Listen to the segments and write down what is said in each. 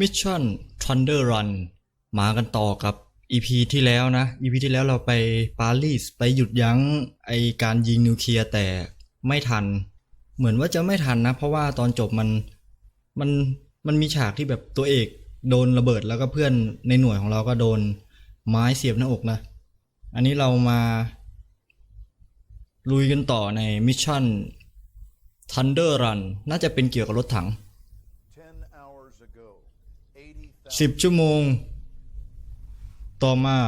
Mission Thunder Run มากันต่อกับ EP ที่แล้วนะ EP ที่แล้วเราไปปารีสไปหยุดยั้งไอการยิงนิวเคลียร์แต่ไม่ทัน เหมือนว่าจะไม่ทันนะ เพราะว่าตอนจบมันมันมันมีฉากที่แบบตัวเอกโดนระเบิดแล้วก็เพื่อนในหน่วยของเราก็โดนไม้เสียบหน้าอกนะ อันนี้เรามา ลุยกันต่อในมิชชั่น Thunder Run น่าจะเป็นเกี่ยวกับรถถัง สิบ80,000ชั่วโมง ต่อมา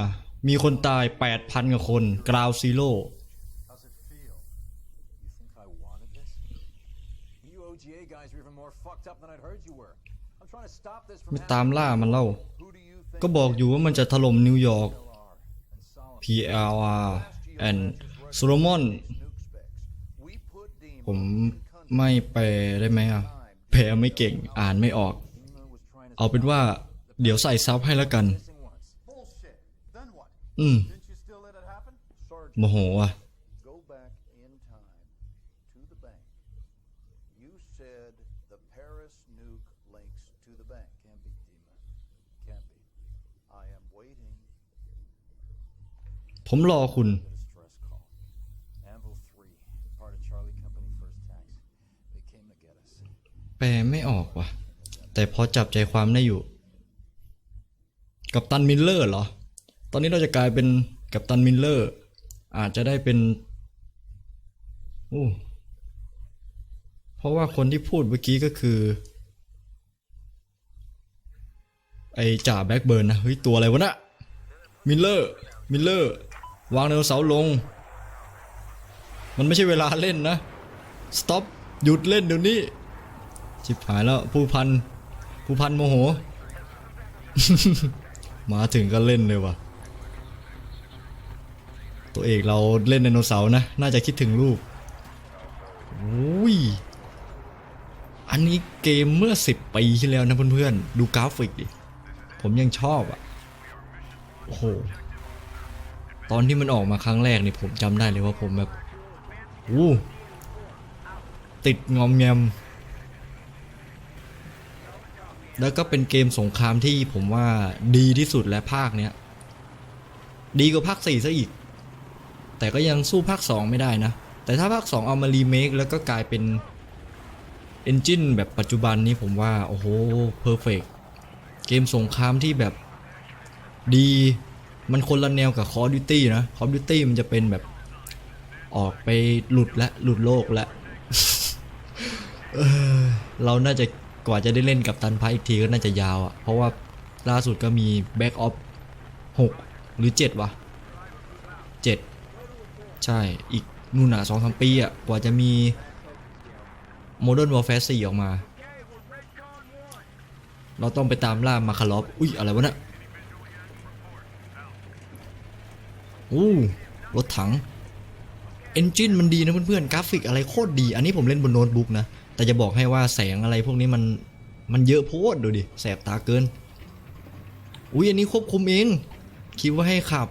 มีคนตาย 8,000กว่าคนกราวซีโร่ How's it feel? You think I wanted this? You OGA guys are even more fucked up than I'd heard you were. I'm trying to stop this from ไม่ตามล่ามันเล่า Who do you think ก็บอกอยู่ว่ามันจะถล่มนิวยอร์ก are and Solomon. PLR and Solomon nuke specs? We put ผม demons in countries ไม่แปลได้ไหมอะ แปลไม่เก่งอ่านไม่ออก เอาเป็นว่า เดี๋ยวใส่ซับให้แล้วกัน missing once. Bullshit. Then what? อืม Didn't you still let it happen? Sergeant, โมโหอะ go back in time to the bank. You said the Paris nuke links to the bank. Can't be Dima. Can't be. I am waiting. ผมรอคุณ Get a stress call. Anvil 3, part of Charlie Company First Tax. They came to get us. แปลไม่ออกว่ะ แต่พอจับใจความได้อยู่ กับตันมิลเลอร์เหรอ ตอนนี้เราจะกลายเป็นกับตันมิลเลอร์ อาจจะได้เป็นอู้เพราะว่าคนที่พูดเมื่อกี้ก็คือ ไอจ่าแบ็กเบิร์นนะ เฮ้ย ตัวอะไรวะนะมิลเลอร์ มิลเลอร์ วางไดโนเสาลง มันไม่ใช่เวลาเล่นนะ สต็อป หยุดเล่นเดี๋ยวนี้ชิบหายแล้วผู้พัน ผู้พันโมโห มาถึงก็เล่นเลยว่ะ ตัวเอกเราเล่นไดโนเสาร์นะ น่าจะคิดถึงลูกอุ้ย อันนี้เกมเมื่อ 10 ปีที่แล้วนะเพื่อนๆ ดูกราฟิกดิ ผมยังชอบอะ โอ้โห ตอนที่มันออกมาครั้งแรกนี่ผมจำได้เลยว่าผมแบบอู้ติดงอมแงม แล้วก็เป็นเกมสงครามที่ผมว่าดีที่สุดและภาคเนี้ย ดีกว่าภาค4ซะอีก แต่ก็ยังสู้ภาค2ไม่ได้นะ แต่ถ้าภาค2เอามารีเมคแล้วก็กลายเป็นเอนจินแบบปัจจุบันนี้ผมว่า โอ้โหเพอร์เฟกเกมสงครามที่แบบดีมันคนละแนวกับ Call of Duty นะ Call of Duty มันจะเป็นแบบออกไปหลุดและหลุดโลกและเราน่าจะ กว่าจะได้เล่นกับตันพายอีกทีก็น่าจะยาวอะ่ะ เพราะว่าล่าสุดก็มี Back of 6หกหรือ7วะ7ใช่อีกนู่นอะสองสามปีอะ่ะ กว่าจะมี Modern Warfare 4ออกมา เราต้องไปตามล่ามาคาลอฟอุ้ยอะไรวะเนะี่ยอู้รถถังเอนจินมันดีนะเพื่อนๆกราฟิกอะไรโคตรดี อันนี้ผมเล่นบนโน้ตบุ๊กนะ แต่จะบอกให้ว่าแสงอะไรพวกนี้มันมันเยอะโพดดูดิแสบตาเกิน อุ้ยอันนี้ควบคุมเอง คิดว่าให้ขับ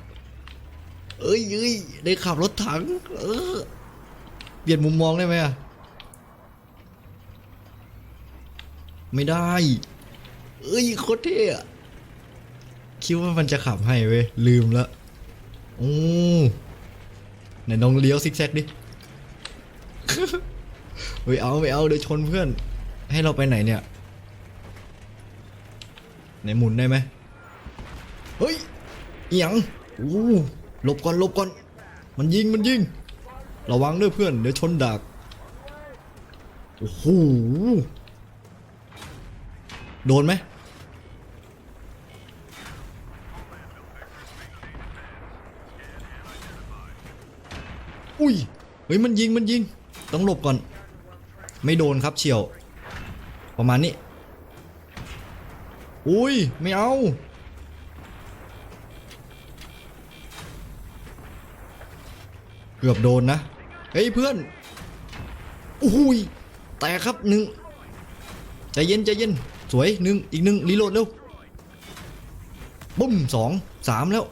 เอ้ยเอ้ยได้ขับรถถัง เออ เปลี่ยนมุมมองได้ไหมอะไม่ได้ เอ้ยโคตรเท่อะคิดว่ามันจะขับให้เว้ยลืมละโอ้ไหนลองเลี้ยวซิกแซกดิ ไม่เอาไม่เอาเดี๋ยวชนเพื่อน ให้เราไปไหนเนี่ยไหนหมุนได้ไหมเฮ้ยเอหยังอู้หลบก่อนหลบก่อน มันยิงมันยิง ระวังด้วยเพื่อน เดี๋ยวชนดักโอ้โหโดนไหมอุ้ยเฮ้ยมันยิงมันยิง ต้องหลบก่อน ไม่โดนครับเฉียว ประมาณนี้ อุ้ย ไม่เอา เกือบโดนนะ เฮ้ยเพื่อนอุ้ย แตกครับหนึ่งใจเย็นใจเย็น สวยหนึ่งอีกหนึ่งรีโหลดเร็วบุ้มสองสามแล้ว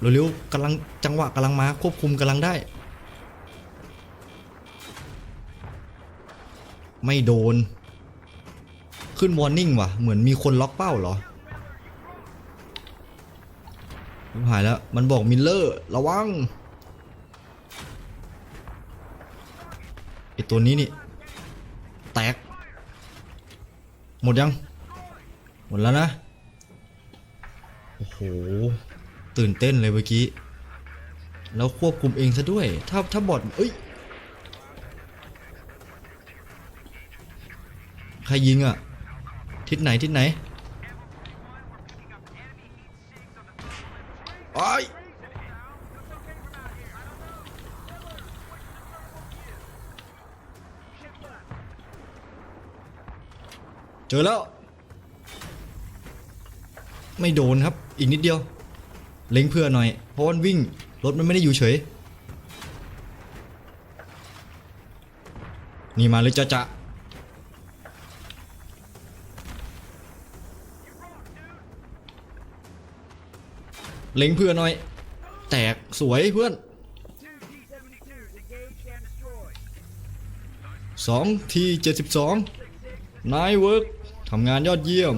เร็วๆกำลังจังหวะกำลังมาควบคุมกำลังได้ ไม่โดน ขึ้นวอร์นิ่งว่ะ เหมือนมีคนล็อกเป้าเหรอหายแล้ว มันบอกมิลเลอร์ ระวังไอตัวนี้นี่ แตก หมดยัง หมดแล้วนะ โอ้โห ตื่นเต้นเลยเมื่อกี้ แล้วควบคุมเองซะด้วย ถ้าถ้าบอดเอ้ย ใครยิงอะ ทิศไหนทิศไหนไอ้ยเจอแล้ว ไม่โดนครับ อีกนิดเดียว เล็งเพื่อหน่อย เพราะมันวิ่ง รถมันไม่ได้อยู่เฉย นี่มาเลยจะจะ เล็งเพื่อหน่อย แตกสวยเพื่อนสองทีเจ็ดสิบสองนายเวิร์กทำงานยอดเยี่ยม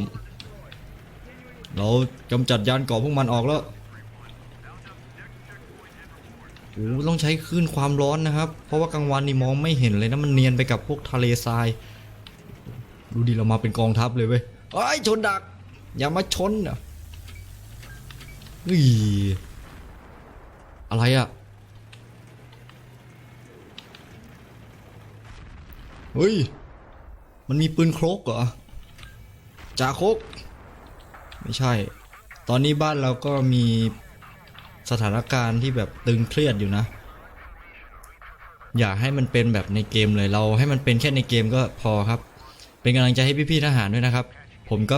เรากำจัดยานเกาะพวกมันออกแล้วโอ้ต้องใช้คลื่นความร้อนนะครับ เพราะว่ากลางวันนี่มองไม่เห็นเลยนะมันเนียนไปกับพวกทะเลทราย ดูดิเรามาเป็นกองทัพเลยเว้ยไอ้ชนดัก อย่ามาชนอะ เฮ้ยอะไรอะเฮ้ย มันมีปืนโครกเหรอจ่าโครกไม่ใช่ ตอนนี้บ้านเราก็มีสถานการณ์ที่แบบตึงเครียดอยู่นะ อย่าให้มันเป็นแบบในเกมเลยเราให้มันเป็นแค่ในเกมก็พอครับ เป็นกำลังใจให้พี่ๆทหารด้วยนะครับ ผมก็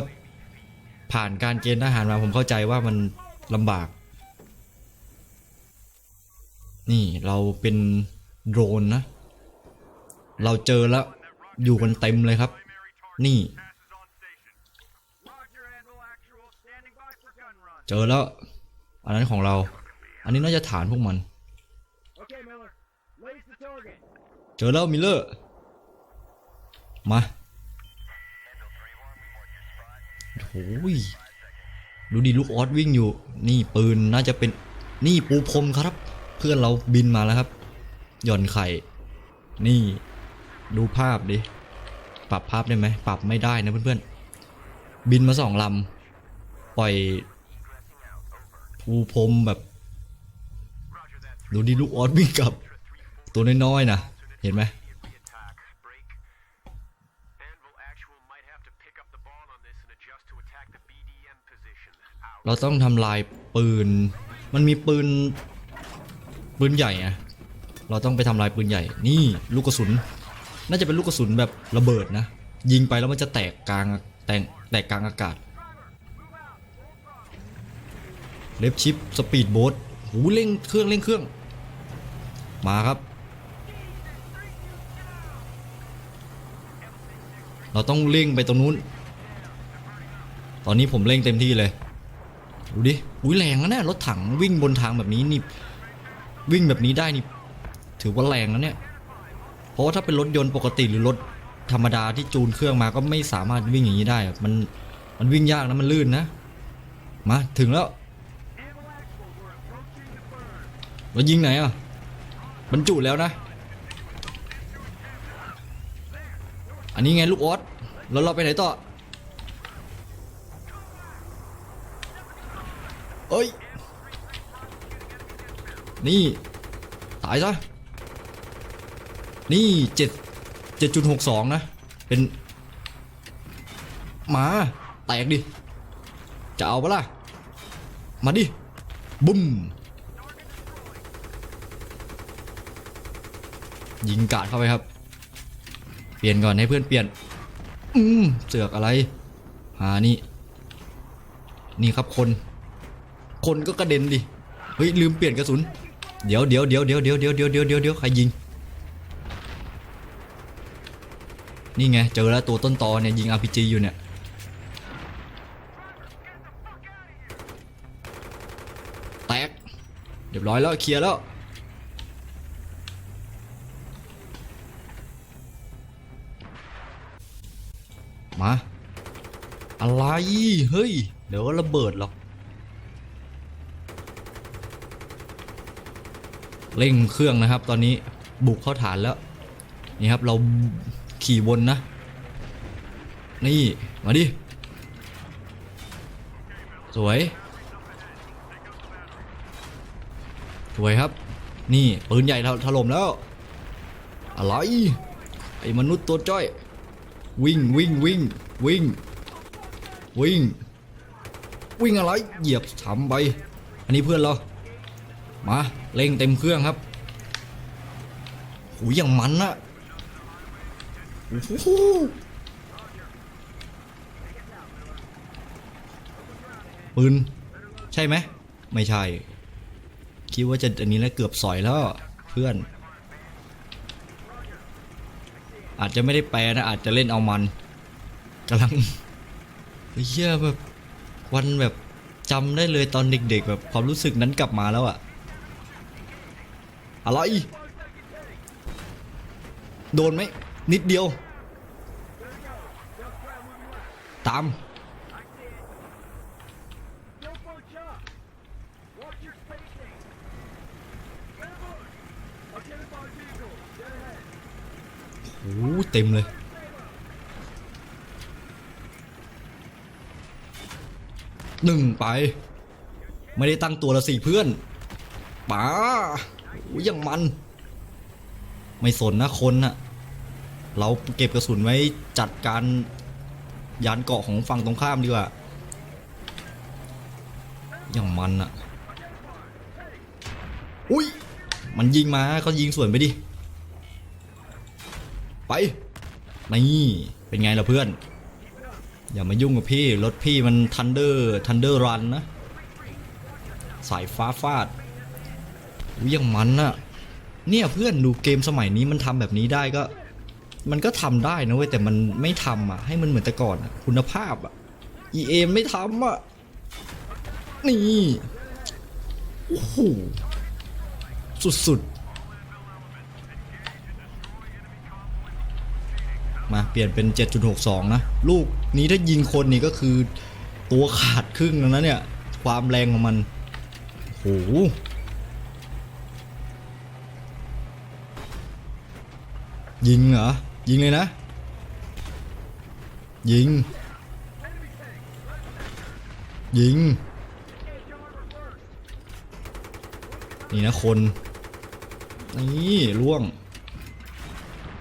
ผ่านการเกณฑ์ทหารมาผมเข้าใจว่ามัน ลำบาก นี่เราเป็นโดรนนะ เราเจอแล้วอยู่กันเต็มเลยครับ นี่ เจอแล้ว อันนั้นของเรา อันนี้น่าจะฐานพวกมัน เจอแล้วมิลเลอร์ มาโอ้ย ดูดิลูกออสวิ่งอยู่ นี่ปืนน่าจะเป็นนี่ปูพรมครับ เพื่อนเราบินมาแล้วครับ หย่อนไข่ นี่ ดูภาพดิ ปรับภาพได้ไหมปรับไม่ได้นะเพื่อนๆ บินมาสองลำปล่อยปูพรมแบบ ดูดิลูกออสวิ่งกลับ ตัวน้อยๆนะเห็นไหม เราต้องทำลายปืน มันมีปืน ปืนใหญ่อะเราต้องไปทำลายปืนใหญ่ นี่ลูกกระสุน น่าจะเป็นลูกกระสุนแบบระเบิดนะ ยิงไปแล้วมันจะแตกกลางแตกแตกกลางอากาศ เลฟชิปสปีดโบ๊ทหูเร่งเครื่องเร่งเครื่อง มาครับ เราต้องเร่งไปตรงนู้น ตอนนี้ผมเร่งเต็มที่เลย ดูดิ อุ้ยแรงนะเนี่ยรถถังวิ่งบนทางแบบนี้นี่วิ่งแบบนี้ได้นี่ถือว่าแรงนะเนี่ย เพราะว่าถ้าเป็นรถยนต์ปกติหรือรถธรรมดาที่จูนเครื่องมาก็ไม่สามารถวิ่งอย่างนี้ได้ มันมันวิ่งยากนะมันลื่นนะ มาถึงแล้วเรายิงไหนอะบรรจุแล้วนะ อันนี้ไงลูกออสแล้วเราไปไหนต่อ เอ้ย นี่ ตายซะ นี่เจ็ดเจ็ดจุดหกสองนะ เป็นหมา แตกดิ จะเอาปะล่ะ มาดิ บุ้ม ยิงกาดเข้าไปครับ เปลี่ยนก่อนให้เพื่อนเปลี่ยน อืม เสือกอะไร หานี่ นี่ครับคน คนก็กระเด็นดิ เฮ้ย ลืมเปลี่ยนกระสุน เดี๋ยวเดี๋ยวเดี๋ยวเดี๋ยวเดี๋ยวเดี๋ยวเดี๋ยวเดี๋ยวเดี๋ยวเดี๋ยวใครยิง นี่ไงเจอแล้วตัวต้นตอเนี่ยยิง RPG อยู่เนี่ย แตก เรียบร้อยแล้วเคลียร์แล้วมา อะไร เฮ้ย เดี๋ยวก็ระเบิดหรอก เร่งเครื่องนะครับ ตอนนี้บุกเข้าฐานแล้วนี่ครับเราขี่วนนะ นี่มาดิสวยสวยครับ นี่ปืนใหญ่ถถล่มแล้วอะไรไอ้มนุษย์ตัวจ้อย วิ่งวิ่งวิ่งวิ่ง วิ่ง วิ่งอะไรเหยียบฉำไป อันนี้เพื่อนเรา มาเร่งเต็มเครื่องครับหูยอย่างมันอะปืนใช่ไหม ไม่ใช่ คิดว่าจะอันนี้แล้วเกือบสอยแล้วเพื่อน อาจจะไม่ได้แปลนะ อาจจะเล่นเอามันกำลังเฮียแบบวันแบบจำได้เลยตอนเด็ก ๆ แบบความรู้สึกนั้นกลับมาแล้วอะ อะไร โดนไหมนิดเดียว ตาม โอ้เต็มเลยหนึ่งไป ไม่ได้ตั้งตัวละสี่เพื่อนป๋า อ้ยยังมัน ไม่สนนะคนน่ะ เราเก็บกระสุนไว้จัดการยานเกาะของฝั่งตรงข้ามดีกว่า อย่างมันอะอุ้ย มันยิงมาก็ยิงสวนไปดิ ไปนี่เป็นไงล่ะเพื่อน อย่ามายุ่งกับพี่ รถพี่มันทันเดอร์ทันเดอร์รันนะ สายฟ้าฟาด อุ๊ยงมันอะเนี่ยเพื่อนดูเกมสมัยนี้มันทำแบบนี้ได้ก็ มันก็ทำได้นะเว้ยแต่มันไม่ทำอะ ให้มันเหมือนแต่ก่อนอะคุณภาพอะ EA ไม่ทำอะ นี่ โอ้โห สุดๆ มาเปลี่ยนเป็น 7.62 นะ ลูกนี้ถ้ายิงคนนี่ก็คือตัวขาดครึ่งแล้วนะเนี่ย ความแรงของมัน โอ้โห ยิงเหรอ ยิงเลยนะ ยิง ยิง นี่นะคน นี่ล่วง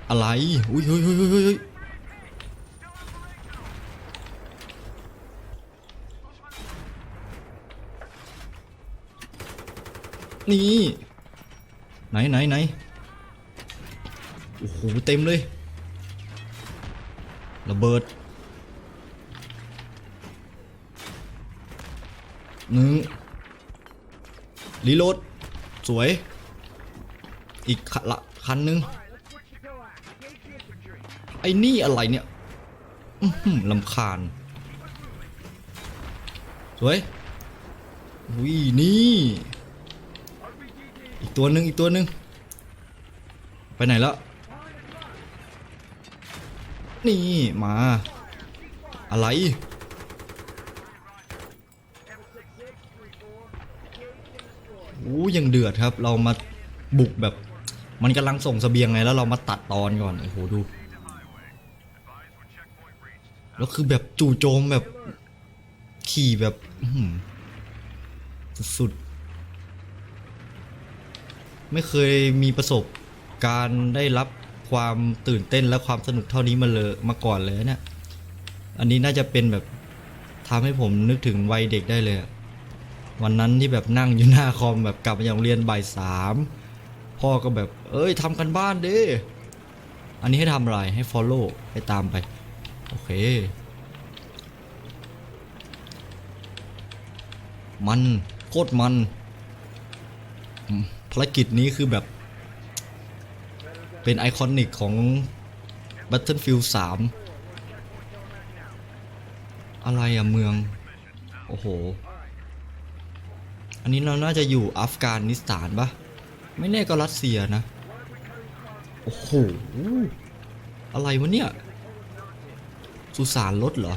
อะไร อุ้ยเฮ้ยเฮ้ยเฮ้ยเฮ้ยนี่ ไหนไหนไหน โอ้โหเต็มเลย ระเบิดหนึ่งรีโหลด สวย อีกคันละคันหนึ่งไอ้นี่อะไรเนี่ยลำคาญ สวยวินี่ อีกตัวหนึ่งอีกตัวหนึ่งไปไหนแล้ว นี่มา อะไร โอ้ยังเดือดครับ เรามาบุกแบบ มันกำลังส่งเสบียงไงแล้วเรามาตัดตอนก่อน โอ้โหดู แล้วคือแบบจู่โจมแบบ ขี่แบบสุดๆ ไม่เคยมีประสบการณ์ได้รับ ความตื่นเต้นและความสนุกเท่านี้มาเลยมาก่อนเลยเนี่ยอันนี้น่าจะเป็นแบบทำให้ผมนึกถึงวัยเด็กได้เลย วันนั้นที่แบบนั่งอยู่หน้าคอมแบบกลับมาจากโรงเรียนบ่ายสามพ่อก็แบบ เอ้ยทำกันบ้านดิอันนี้ให้ทำอะไรให้ follow ให้ตามไป โอเค มันโคตรมัน ภารกิจนี้คือแบบ เป็นไอคอนิกของ Battlefield 3 อะไรอะเมือง โอ้โห อันนี้เราน่าจะอยู่อัฟกานิสถานปะไม่แน่ก็รัสเซียนะ โอ้โห อะไรวะเนี่ย สุสานรถเหรอ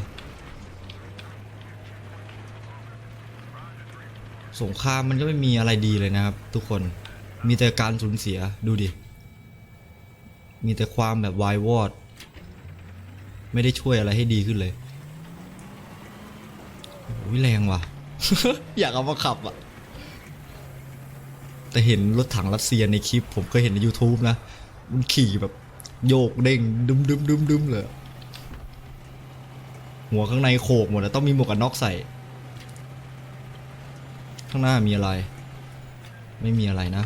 สงครามมันก็ไม่มีอะไรดีเลยนะครับทุกคน มีแต่การสูญเสียดูดิ มีแต่ความแบบวายวอด ไม่ได้ช่วยอะไรให้ดีขึ้นเลยโอ้ยแรงว่ะ อยากเอามาขับอะ แต่เห็นรถถังรัสเซียในคลิป ผมก็เห็นใน YouTube นะ มันขี่แบบ โยกเด้งดึมดึมดึมดึมเลย หัวข้างในโขกหมดแล้วต้องมีหมวกกันน็อกใส่ ข้างหน้ามีอะไร ไม่มีอะไรนะ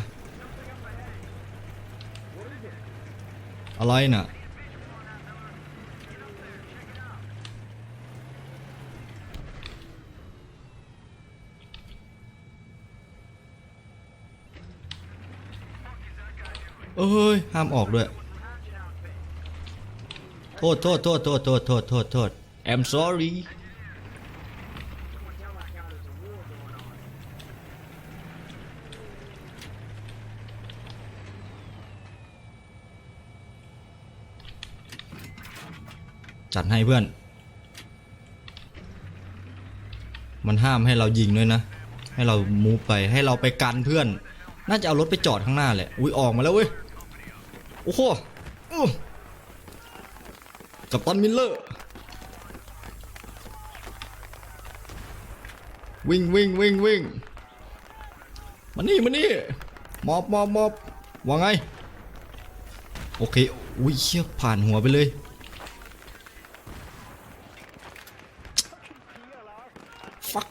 อะไรน่ะ เอ้ย ห้ามออกด้วย โทษ โทษ โทษ โทษ โทษ โทษ โทษ I'm sorry จัดให้เพื่อน มันห้ามให้เรายิงด้วยนะ ให้เรามูไปให้เราไปกันเพื่อน น่าจะเอารถไปจอดข้างหน้าแหละ อุ้ยออกมาแล้วเว้ย โอ้โหกับตันมิลเลอร์ วิ่งวิ่งวิ่งวิ่งมานี่มานี่มอบมอบมอบว่าไง โอเค อุ้ยเชี่ยผ่านหัวไปเลย ฟัก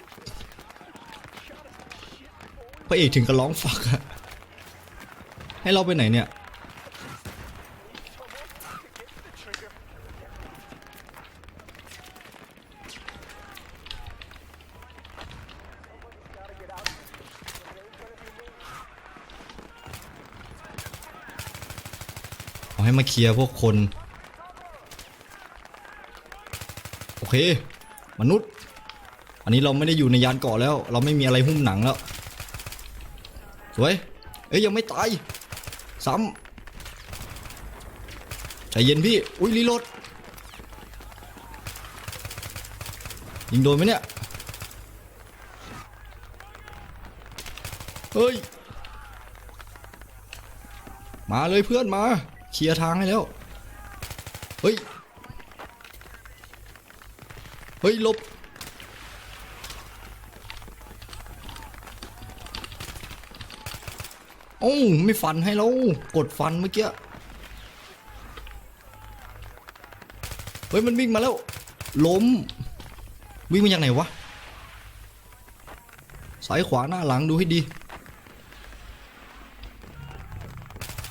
พ ระเอกถึงกับร้องฟักอะให้เราไปไหนเนี่ย เอาให้มาเคลียร์พวกคน โอเค มนุษย์ อันนี้เราไม่ได้อยู่ในยานเกาะแล้ว เราไม่มีอะไรหุ้มหนังแล้ว สวยเอ้ยยังไม่ตายซ้ำใจเย็นพี่ อุ้ยรีโหลดยิงโดนไหมเนี่ย เฮ้ย มาเลยเพื่อนมา เคลียร์ทางให้แล้ว เฮ้ย เฮ้ยลบ โอ้ไม่ฟันให้เรากดฟันเมื่อกี้เฮ้ยมันวิ่งมาแล้ว ล้ม วิ่งมาจากไหนวะซ้ายขวาหน้าหลังดูให้ดี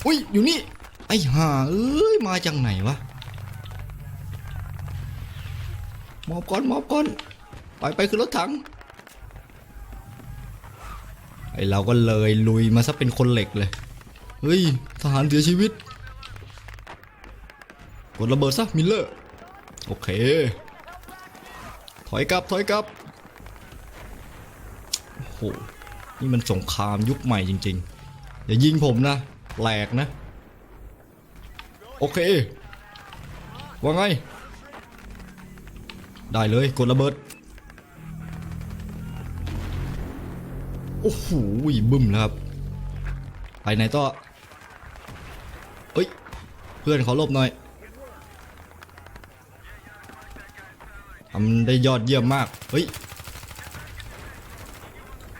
อุ้ยอยู่นี่ไอ้ห่าเอ้ยมาจากไหนวะมอบก่อนมอบก่อนไปไปคือรถถัง ไอเราก็เลยลุยมาซะเป็นคนเหล็กเลย เฮ้ย ทหารเสียชีวิต กดระเบิดซะมิลเลอร์ โอเค ถอยกลับ ถอยกลับ โอ้โห นี่มันสงครามยุคใหม่จริง ๆ อย่ายิงผมนะ แหลกนะ โอเค ว่าไง ได้เลย กดระเบิด โอ้โหบึ้มแล้วครับ ไปไหนต่อเอ้ย เพื่อนขอลบหน่อยทำได้ยอดเยี่ยมมาก เฮ้ย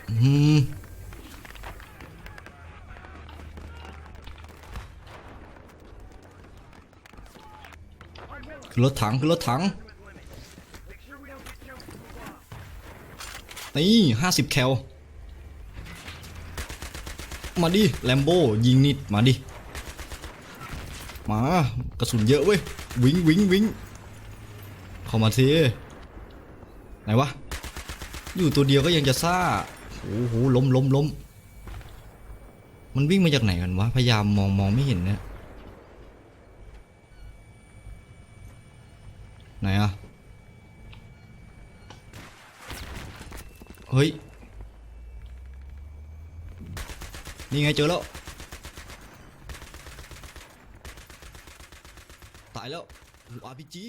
อืมรถถังคือรถถัง นี่ห้าสิบแคล มาดิแลมโบยิงนิดมาดิมากระสุนเยอะเว้ยวิงวิงวิงเข้ามาสิไหนวะอยู่ตัวเดียวก็ยังจะซ่าโอ้โหล้มล้มล้มมันวิ่งมาจากไหนกันวะพยายามมองมองไม่เห็นเนี่ยไหนอะเฮ้ย நீங்க சொல்லோ tại lộ bà vị trí.